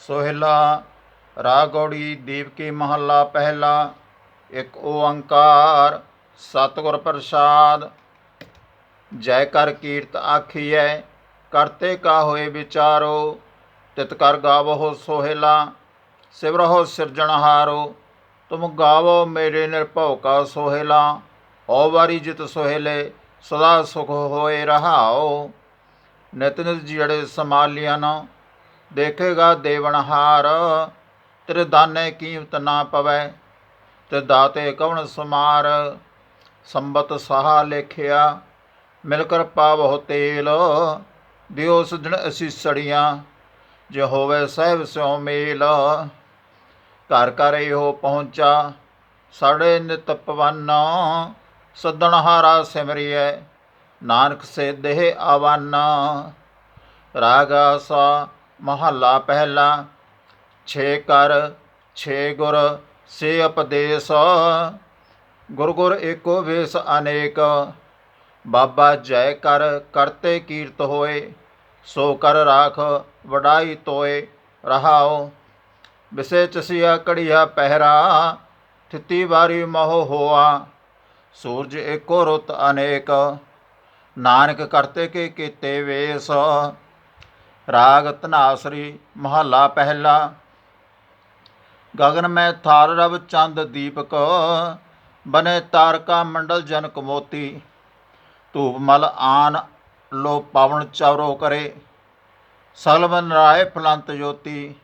ਸੋਹਿਲਾ, ਰਾਗੌੜੀ, ਦੀਪਕੀ ਮਹੱਲਾ ਪਹਿਲਾ, ਇੱਕ ਓੰਕਾਰ ਸਤਿਗੁਰ ਪ੍ਰਸਾਦ। ਜੈ ਕਰ ਕੀਰਤ ਆਖੀਐ, ਕਰਤੇ ਕਾ ਹੋਏ ਵਿਚਾਰੋ, ਤਿਤ ਕਰ ਗਾਵੋ ਸੋਹਿਲਾ। ਸਿਵਰਹੁ ਸਿਰਜਣਹਾਰੋ ਤੁਮ ਗਾਵੋ ਮੇਰੇ ਨਿਰਭਉ ਕਾ ਸੋਹਿਲਾ। ਓ ਵਾਰੀ ਜਿਤ ਸੋਹਿਲੇ, ਸਦਾ ਸੁਖ ਹੋਏ ਰਹਾਓ। ਨਿਤ ਨਿਤ ਜਿਹੜੇ ਸਮਾਲੀਆਂ ਦੇਖੇਗਾ ਦੇਵਨਹਾਰ ਤੇਰੇ ਦਾਨੇ ਕੀਮਤ ਨਾ ਪਵੈ ਤੇ ਦਾਤੇ ਕਵਣ ਸਮਾਰ, ਸੰਬਤ ਸਹਾ ਲੇਖਿਆ, ਮਿਲ ਕਰ ਪਾਵਹੁ ਤੇਲ, ਦਿਓ ਸਜਣ ਅਸੀਂ ਸੜੀਆਂ, ਜੇ ਹੋਵੇ ਸਹਿਬ ਸਿਉ ਮੇਲ। ਘਰ ਘਰ ਇਹੋ ਪਹੁੰਚਾ, ਸਾਡੇ ਨਿਤ ਪਵਨ ਸੱਦਣ ਹਾਰਾ ਸਿਮਰਿਐ, ਨਾਨਕ ਸੇ ਦੇਹ ਆਵਨ। ਰਾਗ ਸਾ ਮਹੱਲਾ ਪਹਿਲਾ, ਛੇ ਕਰ, ਛੇ ਗੁਰ ਸੇ ਉਪਦੇਸ਼। ਗੁਰ ਗੁਰ ਏਕੋ ਵੇਸ ਅਨੇਕ, ਬਾਬਾ ਜੈ ਕਰ, ਕਰਤੇ ਕੀਰਤ ਹੋਏ। ਸੋ ਕਰ ਰਾਖ, ਵਡਾਈ ਤੋਏ ਰਹਾਓ ਵਿਸੇ ਚਸਿਆ ਕੜੀਆ ਪਹਿਰਾ, ਥਿਤੀ ਵਾਰੀ ਮੋਹ ਹੋਆ। ਸੂਰਜ ਏਕੋ ਰੁੱਤ ਅਨੇਕ, ਨਾਨਕ ਕਰਤੇ ਕੇ ਕੀਤੇ ਵੇਸ। ਰਾਗ ਧਨਾਸਰੀ ਮਹੱਲਾ ਪਹਿਲਾ। ਗਗਨ ਮੈਂ ਥਾਰ ਰਵ ਚੰਦ ਦੀਪਕ, ਬਨੇ ਤਾਰਕਾ ਮੰਡਲ ਜਨਕ ਮੋਤੀ ਧੂਪ ਮਲ ਆਨ ਲੋ ਪਾਵਨ ਚੌਰੋ ਕਰੇ ਸਗਲਵਨ ਰਾਏ ਫਲੰਤ ਜੋਤੀ।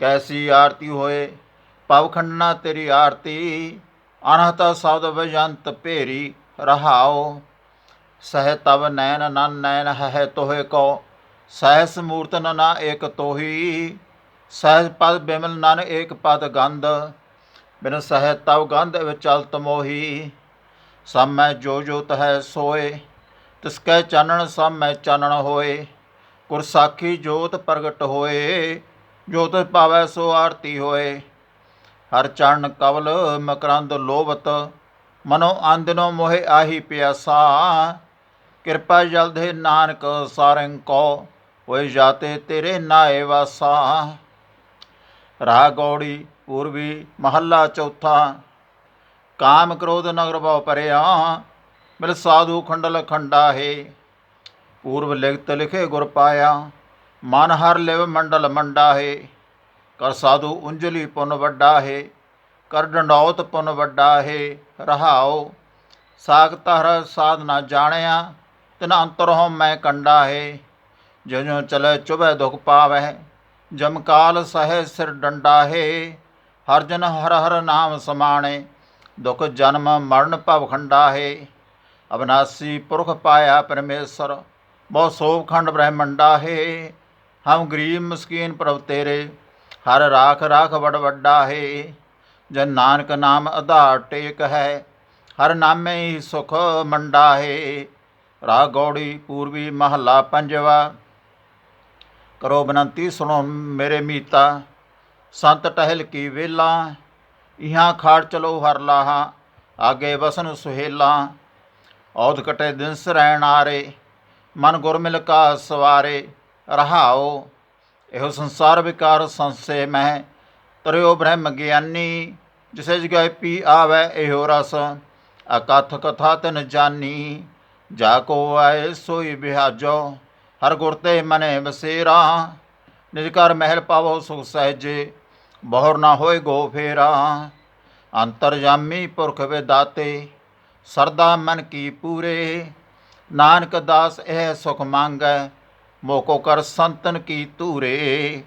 ਕੈਸੀ ਆਰਤੀ ਹੋਏ ਪਵਖੰਡਨਾ ਤੇਰੀ ਆਰਤੀ, ਅਨਹਤਾ ਸਬਦ ਵਜੰਤ ਭੇਰੀ ਰਹਾਓ। ਸਹਿ ਤਵ ਨੈਣ ਨਨ ਨੈਣ ਹੈ ਤੋਹੇ ਕੋ ਸਹਿਸ ਮੂਰਤਨ ਨਾ ਏਕ ਤੋਹੀ, ਸਹਿਜ ਪਦ ਬਿਮਲ ਨਨ ਏਕ ਪਦ ਗੰਧ, ਬਿਨ ਸਹਿ ਤਵ ਗੰਧ ਵਿਚਲਤ ਮੋਹੀ। ਸਭ ਮੈਂ ਜੋ ਜੋਤ ਹੈ ਸੋਏ, ਤਿਸ ਕੈ ਚਾਨਣ ਸਭ ਮੈਂ ਚਾਨਣ ਹੋਏ। ਗੁਰ ਸਾਖੀ ਜੋਤ ਪ੍ਰਗਟ ਹੋਏ, ਜੋਤ ਪਾਵੈ ਸੋ ਆਰਤੀ ਹੋਏ। ਹਰ ਚਰਨ ਕਵਲ ਮਕਰੰਦ ਲੋਭਤ, ਮਨੋ ਆਂਦਨੋ ਮੋਹਿ ਆਹੀ ਪਿਆਸਾ। ਕਿਰਪਾ ਜਲਦੇ ਨਾਨਕ ਸਾਰੰ ਕੋ। ਹੋਏ ਜਾਤੇ ਤੇਰੇ ਨਾਏ ਵਾਸਾ। ਰਾਗ ਗੌੜੀ ਪੂਰਬੀ ਮਹੱਲਾ ਚੌਥਾ। ਕਾਮ ਕ੍ਰੋਧ ਨਗਰ ਭਉ ਪਰਿਆ। ਮਿਲ ਸਾਧੂ ਖੰਡਲ ਖੰਡਾ ਹੈ ਪੂਰਬ ਲਿਖਤ ਲਿਖੇ ਗੁਰ ਪਾਇਆ। ਮਨ ਹਰ ਲਿਵ ਮੰਡਲ ਮੰਡਾ ਹੈ ਕਰ ਸਾਧੂ ਉਂਜਲੀ ਪੁਨ ਵੱਡਾ ਹੈ ਕਰ ਡੰਡੌਤ ਪੁਨ ਵੱਡਾ ਹੈ ਰਹਾਓ ਸਾਖਤ ਹਰ ਸਾਧਨਾ ਜਾਣਿਆ। ਤਿਨ ਅੰਤਰ ਹੋ ਮੈਂ ਕੰਡਾ ਹੈ ਜਿਉਂ ਜਿਉ ਚਲੇ ਚੁਬੈ ਦੁਖ ਪਾਵੈ ਜਮਕਾਲ ਸਹਿ ਸਿਰ ਡੰਡਾ ਹੈ ਹਰ ਜਨ ਹਰ ਹਰ ਨਾਮ ਸਮਾਣੇ, ਦੁਖ ਜਨਮ ਮਰਨ ਭਵ ਖੰਡਾ ਹੈ ਅਬਨਾਸੀ ਪੁਰਖ ਪਾਇਆ ਪਰਮੇਸ਼ਰ, ਬਹੁ ਸੋਭ ਖੰਡ ਬ੍ਰਹਮੰਡਾ ਹੈ ਹਮ ਗਰੀਬ ਮਸਕੀਨ ਪ੍ਰਭ ਤੇਰੇ, ਹਰ ਰਾਖ ਰਾਖ ਵਡ ਵੱਡਾ ਹੈ ਜਨ ਨਾਨਕ ਨਾਮ ਆਧਾਰ ਟੇਕ ਹੈ, ਹਰ ਨਾਮੇ ਹੀ ਸੁਖ ਮੰਡਾ ਹੈ ਰਾਗ ਗੌੜੀ ਪੂਰਬੀ ਮਹੱਲਾ ਪੰਜਵਾ ਕਰੋ ਬਨੰਤੀ, ਸੁਣੋ ਮੇਰੇ ਮੀਤਾ। ਸੰਤ ਟਹਿਲ ਕੀ ਵੇਲਾ, ਇਹਾਂ ਖਾੜ ਚਲੋ ਹਰ ਲਾਹਾ, ਆਗੇ ਵਸਨ ਸੁਹੇਲਾ। ਔਦ ਕਟੇ ਦਿਨ ਸਰੈਣ ਆਰੇ, ਮਨ ਗੁਰ ਮਿਲ ਕਾ ਸਵਾਰੇ, ਰਹਾਓ। ਇਹੋ ਸੰਸਾਰ ਵਿਕਾਰ ਸੰਸੇ ਮਹਿ, ਤਰਿਓ ਬ੍ਰਹਮ ਗਿਆਨੀ, ਜਿਸੇ ਜਗੈ ਪੀ ਆਵੈ ਇਹੋ ਰਸ, ਅਕਥ ਕਥਾ ਤਨ ਜਾਨੀ। ਜਾ ਕੋ ਆਏ ਸੋਈ ਬਿਹਾਜੋ ਹਰ ਗੁਰ ਤੇ ਮਨੇ ਬਸੇਰਾ ਨਿਜ ਘਰ ਮਹਿਲ ਪਾਵੋ ਸੁਖ ਸਹਿਜੇ, ਬਹੁਰ ਨਾ ਹੋਏ ਗੋ ਫੇਰਾ। ਅੰਤਰਜਾਮੀ ਪੁਰਖ ਵਿਦਾਤੇ, ਸਰਦਾ ਮਨ ਕੀ ਪੂਰੇ। ਨਾਨਕ ਦਾਸ ਇਹ ਸੁਖ ਮੰਗੈ, ਮੋਕੋ ਕਰ ਸੰਤਨ ਕੀ ਧੂਰੇ।